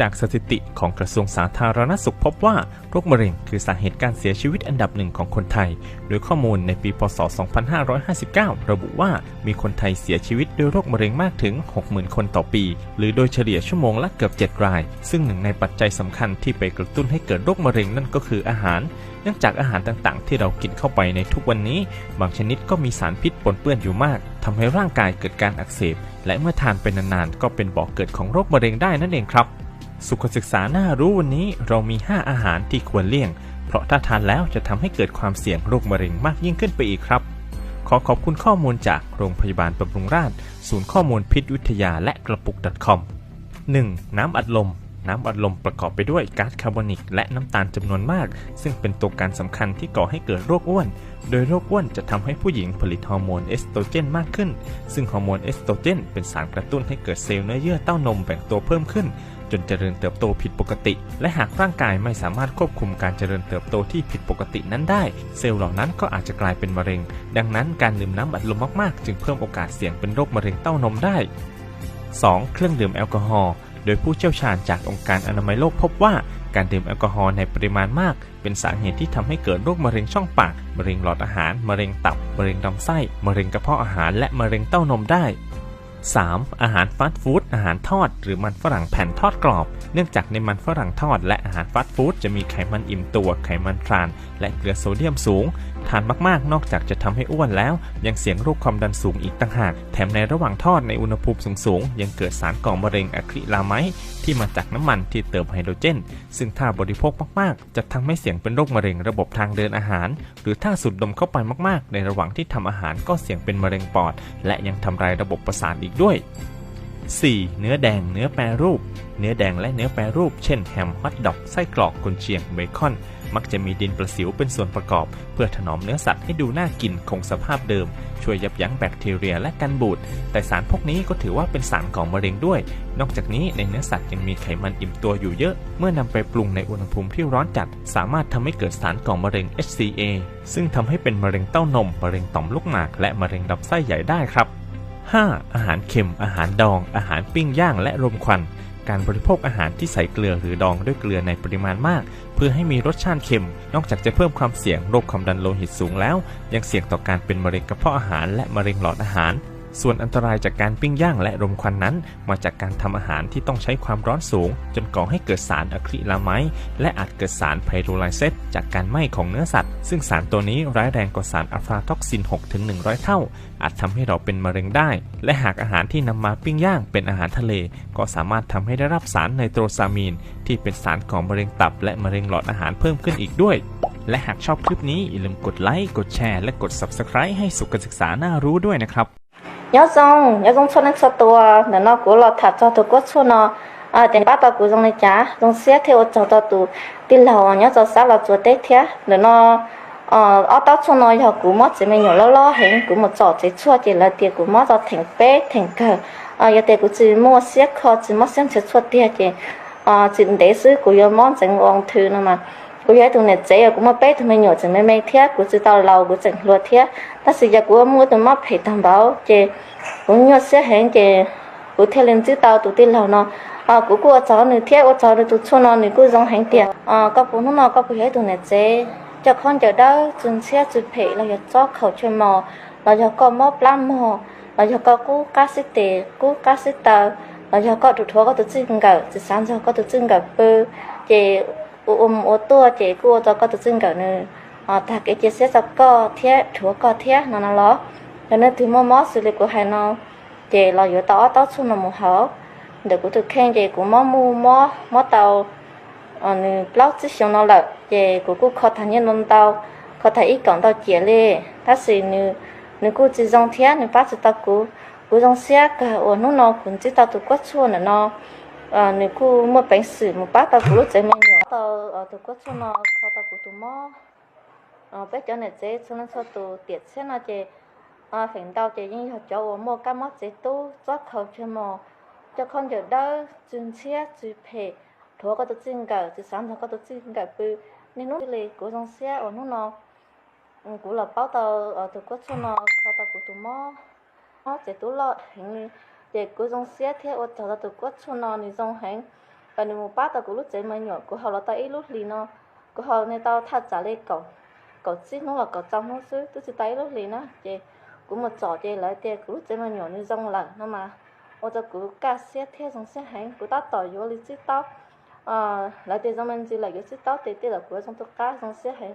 จากสถิติของกระทรวงสาธารณสุขพบว่าโรคมะเร็งคือสาเหตุการเสียชีวิตอันดับหนึ่งของคนไทย โดยข้อมูลในปี พศ 2559 ระบุว่ามีคนไทยเสียชีวิตด้วยโรคมะเร็งมากถึง 60,000 คนต่อปี หรือโดยเฉลี่ยชั่วโมงละเกือบ 7 ราย ซึ่งหนึ่งในปัจจัยสำคัญที่ไปกระตุ้นให้เกิดโรคมะเร็งนั่นก็คืออาหาร เนื่องจากอาหารต่างๆ ที่เรากินเข้าไปในทุกวันนี้ บางชนิดก็มีสารพิษปนเปื้อนอยู่มากทำให้ร่างกายเกิดการอักเสบ และเมื่อทานเป็นนานๆ ก็เป็นบ่อกเกิดของโรคมะเร็งได้นั่นเองครับ สุขศึกษาน่ารู้วันนี้เรามี 5 อาหารที่ควรเลี่ยง เพราะถ้าทานแล้วจะทำให้เกิดความเสี่ยงโรคมะเร็งมากยิ่งขึ้นไปอีกครับ ขอขอบคุณข้อมูลจากโรงพยาบาลบำรุงราษฎร์ศูนย์ข้อมูลพิษวิทยาและกระปุก .com 1. น้ำอัดลม น้ำอัดลมประกอบไปด้วยก๊าซคาร์บอนิก และน้ำตาลจำนวนมาก ซึ่งเป็นตัวการสำคัญที่ก่อให้เกิดโรคอ้วน โดยโรคอ้วนจะทำให้ผู้หญิงผลิตฮอร์โมนเอสโตรเจนมากขึ้น ซึ่งฮอร์โมนเอสโตรเจนเป็นสารกระตุ้นให้เกิดเซลล์เนื้อเยื่อเต้านมแบ่งตัวเพิ่มขึ้น จนเจริญเติบโตผิดปกติ และหากร่างกายไม่สามารถควบคุมการเจริญเติบโตที่ผิดปกตินั้นได้ เซลล์เหล่านั้นก็อาจจะกลายเป็นมะเร็ง ดังนั้นการดื่มน้ำอัดลมมากๆ จึงเพิ่มโอกาสเสี่ยงเป็นโรคมะเร็งเต้านมได้ 2. เครื่องดื่มแอลกอฮอล์โดยผู้เชี่ยวชาญจากองค์การอนามัยโลกพบว่า การดื่มแอลกอฮอล์ในปริมาณมาก เป็นสาเหตุที่ทำให้เกิดโรคมะเร็งช่องปาก มะเร็งหลอดอาหาร มะเร็งตับ มะเร็งลำไส้ มะเร็งกระเพาะอาหาร และมะเร็งเต้านมได้ 3. อาหารฟาสต์ฟู้ดอาหารทอด หรือมันฝรั่งแผ่นทอดกรอบ เนื่องจากในมันฝรั่งทอดและอาหารฟาสต์ฟู้ดจะมีไขมันอิ่มตัวไขมันทราน และเกลือโซเดียมสูง ทานมากๆ นอกจากจะทำให้อ้วนแล้ว ยังเสี่ยงโรคความดันสูงอีกต่างหาก แถมในระหว่างทอดในอุณหภูมิสูงๆ ยังเกิดสารก่อมะเร็งอะคริลาไมด์ที่มาจากน้ำมันที่เติมไฮโดรเจน ซึ่งถ้าบริโภคมากๆ จะทำให้เสี่ยงเป็นโรคมะเร็งระบบทางเดินอาหาร หรือถ้าสูดดมเข้าไปมากๆ ในระหว่างที่ทำอาหารก็เสี่ยงเป็นมะเร็งปอด และยังทำลายระบบประสาทอีกด้วย 4. เนื้อแดงเนื้อแปรรูป เนื้อแดงและเนื้อแปรรูป เช่นแฮมฮอทดอกไส้กรอกกุนเชียงเบคอน มักจะมีดินประสิวเป็นส่วนประกอบ เพื่อถนอมเนื้อสัตว์ให้ดูน่ากินคงสภาพเดิม ช่วยยับยั้งแบคทีเรียและกันบูด แต่สารพวกนี้ก็ถือว่าเป็นสารก่อมะเร็งด้วย นอกจากนี้ในเนื้อสัตว์ยังมีไขมันอิ่มตัวอยู่เยอะ เมื่อนำไปปรุงในอุณหภูมิที่ร้อนจัด สามารถทำให้เกิดสารก่อมะเร็ง HCA ซึ่งทำให้เป็นมะเร็งเต้านมมะเร็งต่อมลูกหมาก และมะเร็งลำไส้ใหญ่ได้ครับ 5. อาหารเค็ม อาหารดอง อาหารปิ้งย่างและรมควัน การบริโภคอาหารที่ใส่เกลือหรือดองด้วยเกลือในปริมาณมาก เพื่อให้มีรสชาติเค็ม นอกจากจะเพิ่มความเสี่ยงโรคความดันโลหิตสูงแล้ว ยังเสี่ยงต่อการเป็นมะเร็งกระเพาะอาหารและมะเร็งหลอดอาหาร ส่วนอันตรายจากการปิ้งย่างและรมควันนั้น มาจากการทำอาหารที่ต้องใช้ความร้อนสูง จนก่อให้เกิดสารอะคริลาไมด์และอาจเกิดสารไพโรไลเซตจากการไหม้ของเนื้อสัตว์ ซึ่งสารตัวนี้ร้ายแรงกว่าสารอะฟลาท็อกซิน 6-100 เท่า อาจทำให้เราเป็นมะเร็งได้ และหากอาหารที่นำมาปิ้งย่างเป็นอาหารทะเล ก็สามารถทำให้ได้รับสารไนโตรซามีน ที่เป็นสารของมะเร็งตับ และมะเร็งหลอดอาหารเพิ่มขึ้นอีกด้วยและหากชอบคลิปนี้อย่าลืมกดไลค์ กดแชร์ และกด Subscribe ให้สุขศึกษาน่ารู้ด้วยนะครับ nhớ xong nhớ xong cho nên cho tôi là nó cũng là thật cho tôi có cho nó. À tiền bắt tao cũng trong này trả trong xe theo cho tao tụ đi lầu, nhớ cho sao là chuột tết thế. Là nó ờ ở đó cho nó, giờ cũng mất chỉ mình nhiều lo lo hình. Cũng một chỗ chỉ chua chỉ là tiền cũng mất cho thành bé thành cờ. À giờ tiền cũng chỉ mua xe kho, chỉ mất xem chỉ chua tiền chỉ à ờ, chỉ để xứ cũng giờ món chẳng ngon thứ nữa mà cô giáo tụi này dễ cũng mất bé tụi mình nhỏ chỉ mấy mấy thiết cũng chỉ tao lâu cũng chẳng lo thiết ta sử giờ cũng mua tụi mất phải đảm bảo chứ cũng nhớ sẽ hẹn chứ cũng theo lên chỉ tao tụi tin lâu nó à cũng có cháu này thiết ở cháu này tụi cho nó này cũng giống hẹn tiền à các phụ nó các phụ giáo tụi này dễ cho con giờ đó chúng sẽ chụp phải là giờ cho khẩu chuyên mò là giờ có mò plan mò là giờ có cú cá sĩ tệ cú cá sĩ tờ là giờ có tụi thua có tụi chưng gạo chỉ sáng giờ có tụi chưng gạo bơ chứ ôm ô tua chế cô cho có tự xin cả nữa à ta cái chế sẽ sắp có thiết thua có thiết nó nó lo cho nên thứ mò mò xử lý của hai nó chế lo yếu tỏ tao xuống là một hở để của thực khen chế của mò mù mò mò tàu à nữ lóc chứ xong nó là chế của cô khó thành nhân nông tàu khó thành ít còn tàu chế lê ta xử nữ nữ cô chỉ dòng thiết nữ bác chỉ tao cú cú dòng xe cả ở nó nó cũng chỉ tao tụ quất chua nữa nó à nữ cô mua bánh sủi một bát tao cú lúc chế mình tàu ở từ quốc chúng nó khó tàu của tụi mò. Ờ bé cho này chế cho nên sao tụ tiệt xe nó chế à ờ, phèn đau chế nhưng họ cho mua cá mót chế tu cho khẩu cho mò. Cho con giờ đó chuyên xe chuyên phê thua có tổ chức cả từ sáng thua có tổ chức cả bự nên lúc này của dòng xe ở lúc nó. Ừ, Cũng là bao tàu ở từ quốc chúng nó khó tàu của tụi mò. Nó chế tu lọ hình. Để của dòng xe theo ở tàu từ quốc chúng nó thì dòng hình và nếu mà bắt tao cũng lúc chế mà nhỏ của họ là tao ít lúc lì nó. Của họ nên tao thắt trả lấy cầu cầu chết nó là cầu trong nó xứ tôi chỉ tay lúc lì nó. Chế cũng một trò chơi lại tiền của lúc chế mà nhỏ như rong lần nó mà. Ô cho cũng cá xe theo trong xe hành của tao tỏi vô lý chết ờ, tao à lại tiền trong mình chỉ là cái chết tao thì tiền là của trong tôi cá trong xe hành.